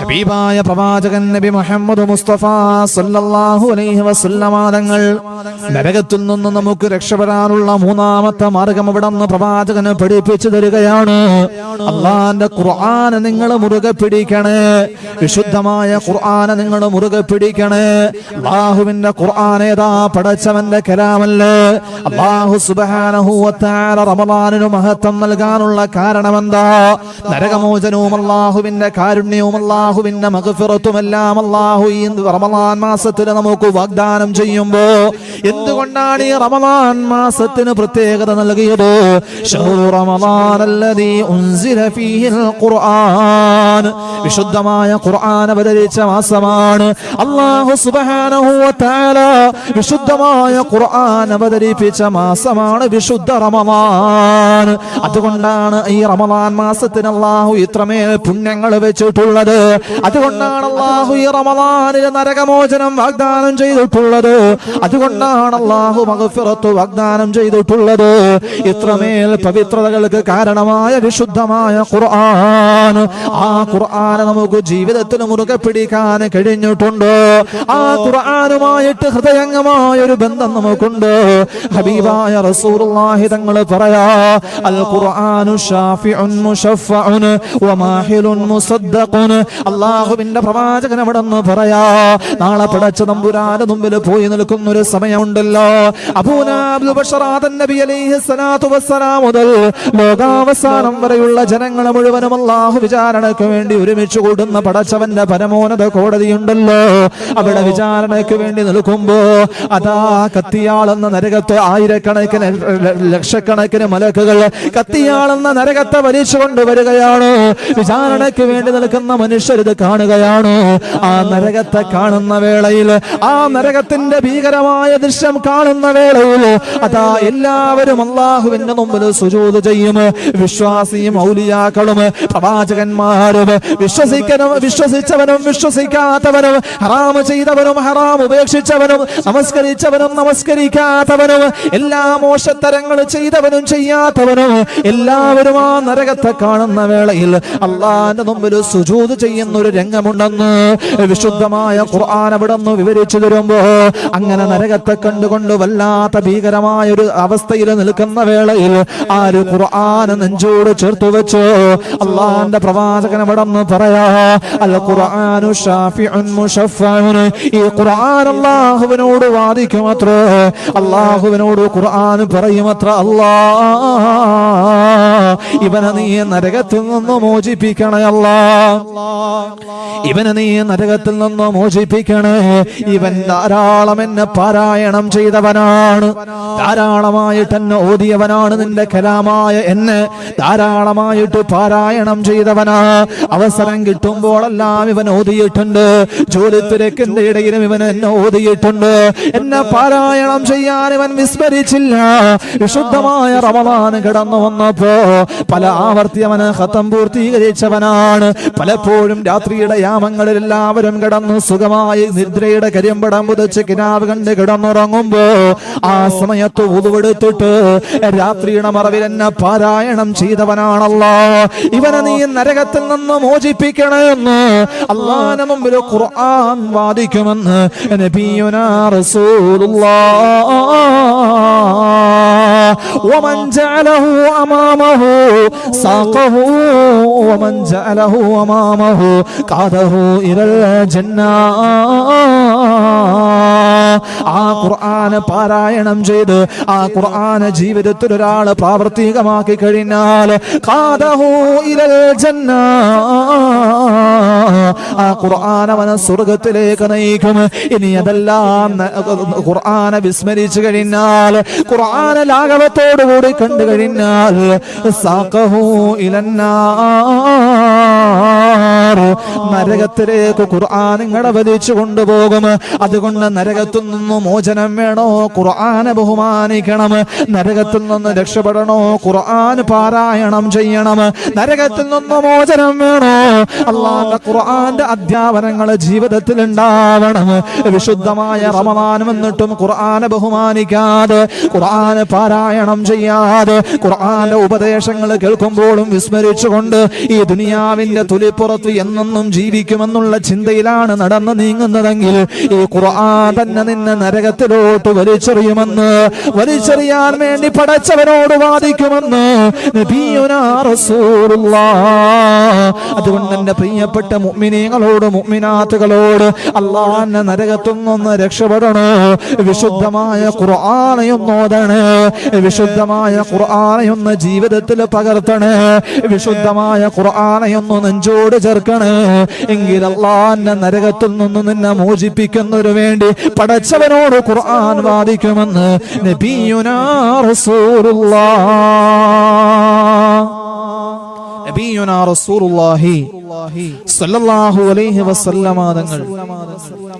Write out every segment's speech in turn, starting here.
ഹബീബായ പ്രവാചകൻ നബി മുഹമ്മദ് മുസ്തഫ സല്ലല്ലാഹു അലൈഹി വസല്ലമ തങ്ങൾ നരകത്തിൽ നിന്ന് നമുക്ക് രക്ഷപ്പെടാനുള്ള മൂന്നാമത്തെ മാർഗം ഇവിടെ നിന്ന് പ്രവാചകന് പഠിപ്പിച്ചു തരികയാണ്. അള്ളാന്റെ ഖുർആന് നിങ്ങൾ മുറുകെ പിടിക്കണേ. വിശുദ്ധമായ ഖുർആൻ നിങ്ങൾ മുറുകെ പിടിക്കണേ. അള്ളാഹുവിന്റെ ഖുർആൻ ഏതാ? പടച്ചവന്റെ കലാമല്ലേ? അള്ളാഹു തആല റമളാനിന് മഹത്വം നൽകാനുള്ള കാരണമെന്താ? നരകമോചനവും അള്ളാഹുവിന്റെ കാരുണ്യവും അള്ളാഹുവിന്റെ മഗ്ഫിറത്തും എല്ലാം അള്ളാഹു ഈ റമളാൻ മാസത്തിൽ നമുക്ക് വാഗ്ദാനം ചെയ്യുമ്പോ എന്തുകൊണ്ടാണ് ഈ റമളാൻ മാസത്തിന് പ്രത്യേകത നൽകിയത്? വിശുദ്ധമായ ഖുർആൻ അവതരിച്ച മാസമാണ്. അള്ളാഹു സുബ്ഹാനഹു വ വിശുദ്ധമായ ഖുർആൻ അവതരിപ്പിച്ച മാസമാണ് വിശുദ്ധ റമളാൻ അതുകൊണ്ടാണ് ഈ റമദാൻ മാസത്തിന് അള്ളാഹു ഇത്രമേൽ പുണ്യങ്ങൾ വെച്ചിട്ടുള്ളത്. അതുകൊണ്ടാണ് അള്ളാഹു ഈ റമളാനിൽ നരകമോചനം വാഗ്ദാനം ചെയ്തിട്ടുള്ളത്. അതുകൊണ്ടാണ് അള്ളാഹു മഗ്ഫിറത്ത് വാഗ്ദാനം ചെയ്തിട്ടുള്ളത്. ഇത്രമേൽ പവിത്രതകൾക്ക് കാരണമായ വിശുദ്ധമായ ഖുർആൻ. ആ ഖുർആനെ നമുക്ക് ജീവിതത്തിന് മുറുകെ പിടിക്കാൻ കഴിഞ്ഞിട്ടുണ്ട്. ആ ഖുർആനുമായിട്ട് ഹൃദയംഗമായ ഒരു ബന്ധം നമുക്കുണ്ട്. ഹബീബായ റസൂലുള്ളാഹി തങ്ങൾ പറയാ അൽ ഖുർആനു ഷാഫിഉൻ മുശഫഉൻ വമാഹിലുൻ മുസദ്ദഖുൻ അല്ലാഹുവിന്റെ പ്രവാചകൻ അവിടെ നിന്ന് പറയാ നാളെ പടച്ച നമ്പുരാന്റെ മുമ്പിൽ പോയി നിൽക്കുന്ന ഒരു സമയമുണ്ടല്ലോ മുതൽ ലോകാവസാനം വരെയുള്ള ജനങ്ങളെ മുഴുവനും അള്ളാഹു വിചാരണയ്ക്ക് വേണ്ടി ഒരുമിച്ച് കൂടുന്ന പടച്ചവന്റെ പരമോന്നത കോടതിയുണ്ടല്ലോ. അവിടെ വിചാരണയ്ക്ക് വേണ്ടി നിൽക്കുമ്പോ അതാ കത്തിയാളെന്ന നരകത്തെ ആയിരക്കണക്കിന് ലക്ഷക്കണക്കിന് മലക്കുകൾ കത്തിയാളെന്ന നരകത്തെ വലിച്ചു കൊണ്ടുവരികയാണ് വിചാരണയ്ക്ക് വേണ്ടി നിൽക്കുന്ന മനുഷ്യർ ഇത് കാണുകയാണോ? ആ നരകത്തെ കാണുന്ന വേളയിൽ ആ നരകത്തിന്റെ ഭീകരമായ ദൃശ്യം കാണുന്ന വേളയിൽ അതാ എല്ലാവരും അള്ളാഹുവിന്റെ മുമ്പിൽ സുജൂത് ചെയ്യും. വിശ്വാസിയും ഔലിയാക്കളും പ്രവാചകന്മാരും വിശ്വസിക്കനും വിശ്വസിച്ചവനും വിശ്വസിക്കാത്തവനും ഹറാം ചെയ്തവനും ഹറാം ഉപേക്ഷിച്ചവനും നമസ്കരിച്ചവനും നമസ്കരിക്കാത്തവനും എല്ലാ മോശത്തരങ്ങൾ ചെയ്തവനും ചെയ്യാത്തവനും എല്ലാവരും ആ നരകത്തെ കാണുന്ന വേളയിൽ അള്ളാന്റെ മുമ്പിൽ സുജൂത് ചെയ്യുന്ന ഒരു രംഗമുണ്ടെന്ന്. വിശുദ്ധമായ ഖുർആൻ അവിടെ നിന്ന് വിവരിച്ചു തരുമ്പോ അങ്ങനെ നരകത്തെ കണ്ടുകൊണ്ട് വല്ലാത്ത ഭീകരമായ ഒരു അവസ്ഥയിൽ നിൽക്കുന്ന വേളയിൽ ആ ഒരു ഖുർആൻ നെഞ്ചോട് ചേർത്ത് വെച്ചു അള്ളാന്റെ പ്രവാചകൻ അവിടെ നിന്ന് പറയാ അൽ ഖുർആനു ഷാഫിഉൻ മുശഫഉൻ ഈ ഖുർആൻ അള്ളാഹുവിനോട് വാദിക്കുമത്രേ അള്ളാഹുവിനോട് ഖുർആൻ പറയുമത്ര അല്ലാ ഇവനെ നീ നരകത്തിൽ നിന്ന് മോചിപ്പിക്കണേ അല്ല. ഇവനെ നീ നരകത്തിൽ നിന്ന് മോചിപ്പിക്കണേ. ഇവൻ ധാരാളം എന്നെ പാരായണം ചെയ്തവനാണ്. ധാരാളമായിട്ട് എന്നെ ഓതിയവനാണ് നിന്റെ കലാമായ എന്നെ. ധാരാളമായിട്ട് പാരായണം ചെയ്തവനാ. അവസരം കിട്ടുമ്പോഴെല്ലാം ഇവൻ ഓതിയിട്ടുണ്ട്. ജോലി തിരക്കിന്റെ ഇടയിലും ഇവൻ എന്നെ ഓതിയിട്ടുണ്ട്. എന്നെ പാരായണം ചെയ്യാൻ ഇവൻ വിസ്മരിച്ചില്ല. വിശുദ്ധമായ റമദാൻ കിടന്നു വന്നപ്പോ പല ആവർത്തി അവന് ഹത്തം പൂർത്തീകരിച്ചവനാണ്. പലപ്പോഴും രാത്രിയുടെ യാമങ്ങളിൽ എല്ലാവരും കിടന്നു സുഖമായി നിദ്രയുടെ കരിമ്പടം പുതച്ച് കിനാവ് കണ്ട് കിടന്നുറങ്ങുമ്പോ ആ സമയത്ത് ഉതുവെടുത്തിട്ട് രാത്രിയുടെ മറവിൽ എന്നെ പാരായണം ചെയ്തവനാണല്ലോ. ഇവനെ നീ നരകത്തിൽ നിന്ന് മോചിപ്പിക്കണമെന്ന് അള്ളാന മുമ്പിൽ ഖുർആൻ വാദിക്കുമെന്ന് നബിയുനാ റസൂലുള്ളാഹ് ومن جعله أمامه ساقه ومن جعله أمامه قاده إلى الجنة ആ ഖുർആന് പാരായണം ചെയ്ത് ആ ഖുർആന് ജീവിതത്തിൽ ഒരാൾ പ്രാവർത്തികമാക്കി കഴിഞ്ഞാൽ ആ ഖുർആൻ അവനെ സ്വർഗത്തിലേക്ക് നയിക്കും. ഇനി അതെല്ലാം ഖുർആനെ വിസ്മരിച്ചു കഴിഞ്ഞാൽ ഖുർആനെ ലാഘവത്തോടു കൂടി കണ്ടു കഴിഞ്ഞാൽ സാക്കഹു ഇലന്നാർ നരകത്തിലേക്ക് ഖുർആൻ നിങ്ങളെ വലിച്ചു കൊണ്ടുപോകും. അതുകൊണ്ട് നരകത്തിൽ നിന്ന് മോചനം വേണോ? ഖുർആനെ ബഹുമാനിക്കണം. നരകത്തിൽ നിന്ന് രക്ഷപ്പെടണോ? ഖുർആൻ പാരായണം ചെയ്യണം. നരകത്തിൽ നിന്ന് മോചനം വേണോ? അള്ളാന്റെ ഖുർആന്റെ അധ്യാപനങ്ങൾ ജീവിതത്തിൽ ഉണ്ടാവണം വിശുദ്ധമായ റമദാൻ എന്നിട്ടും ഖുർആനെ ബഹുമാനിക്കാതെ ഖുർആന് പാരായണം ചെയ്യാതെ ഖുർആന്റെ ഉപദേശങ്ങൾ കേൾക്കുമ്പോഴും വിസ്മരിച്ചുകൊണ്ട് ഈ ദുനിയാവിന്റെ തുലിപ്പുറത്ത് എന്നെന്നും ജീവിക്കുമെന്നുള്ള ചിന്തയിലാണ് നടന്നു നീങ്ങുന്നതെങ്കിൽ ഈ ഖുർആൻ തന്നെ നിന്നെ നരകത്തിലോട്ട് വലിച്ചെറിയുമെന്ന് വലിച്ചെറിയാൻ വേണ്ടി പടച്ചവനോട് വാദിക്കുമെന്ന്. അതുകൊണ്ട് എന്റെ പ്രിയപ്പെട്ട മുഅ്മിനീങ്ങളോട് മുമ്മിനാത്തുകളോട് അള്ളാഹന്റെ നരകത്തൊന്നൊന്ന് നിന്ന് രക്ഷപ്പെടണോ? വിശുദ്ധമായ ഖുർആാനയൊന്നോദണ് വിശുദ്ധമായ ഖുർആാനയൊന്ന് ജീവിതത്തിൽ പകർത്തണേ. വിശുദ്ധമായ ഖുർആാനയൊന്ന് നെഞ്ചോട് ചേർക്കണേ. എങ്കിൽ അള്ളാഹന്റെ നരകത്തിൽ നിന്ന് നിന്നെ മോചിപ്പിക്കുന്നതിനു വേണ്ടി പടച്ചവനോട് ഖുർആൻ വാദിക്കുമെന്ന് നബിയുനാ റസൂലുള്ളാഹ് നബിയുനാ റസൂലുള്ളാഹി സ്വല്ലല്ലാഹു അലൈഹി വസല്ലമ തങ്ങൾ.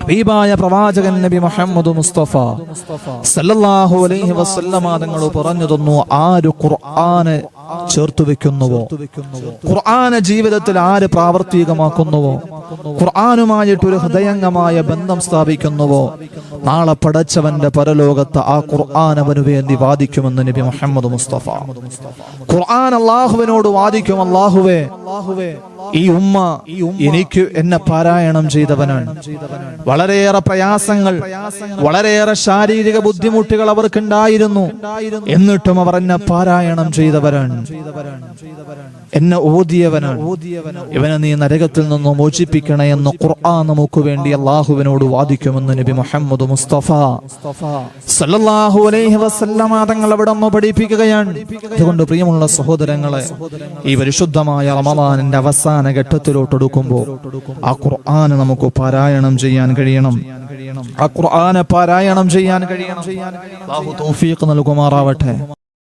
ഹബീബായ പ്രവാചകൻ നബി മുഹമ്മദ് മുസ്തഫ സല്ലല്ലാഹു അലൈഹി വസല്ലമ തങ്ങൾ പറഞ്ഞു തന്നു ആര് ഖുർആന് ചേർത്തു വെക്കുന്നുവോ? ഖുർആന് ജീവിതത്തിൽ ആര് പ്രാവർത്തികമാക്കുന്നുവോ? ഖുർആനുമായിട്ട് ഒരു ഹൃദയംഗമായ ബന്ധം സ്ഥാപിക്കുന്നുവോ? നാളെ പടച്ചവന്റെ പരലോകത്ത് ആ ഖുർആൻ അവന് വേണ്ടി വാദിക്കുമെന്ന് നബി മുഹമ്മദ് മുസ്തഫ. ഖുർആൻ അള്ളാഹുവിനോട് വാദിക്കും അള്ളാഹുവേ ഈ ഉമ്മ എനിക്ക് എന്നെ പാരായണം ചെയ്തവനാണ്. വളരെയേറെ പ്രയാസങ്ങൾ വളരെയേറെ ശാരീരിക ബുദ്ധിമുട്ടുകൾ അവർക്കുണ്ടായിരുന്നു. എന്നിട്ടും അവർ എന്നെ പാരായണം ചെയ്തവരാണ്. എന്നെ ഓതിയവനാണ്. ഇവനെ നീ നരകത്തിൽ നിന്ന് മോചിപ്പിക്കണേ എന്ന് ഖുർആൻ നമുക്ക് വേണ്ടി അള്ളാഹുവിനോട് വാദിക്കുമെന്ന് നബി മുഹമ്മദ് മുസ്തഫ സല്ലല്ലാഹു അലൈഹി വസല്ലമ തങ്ങൾ അവിടെ ഒന്ന് പഠിപ്പിക്കുകയാണ്. അതുകൊണ്ട് പ്രിയമുള്ള സഹോദരങ്ങളെ ഈ പരിശുദ്ധമായ റമദാനിന്റെ അവസാന ഘട്ടത്തിലോട്ട് എടുക്കുമ്പോൾ ആ ഖുർആാന് നമുക്ക് പാരായണം ചെയ്യാൻ കഴിയണം. ആ ഖുർആനെ പാരായണം ചെയ്യാൻ കഴിയണം. നൽകുമാറാവട്ടെ.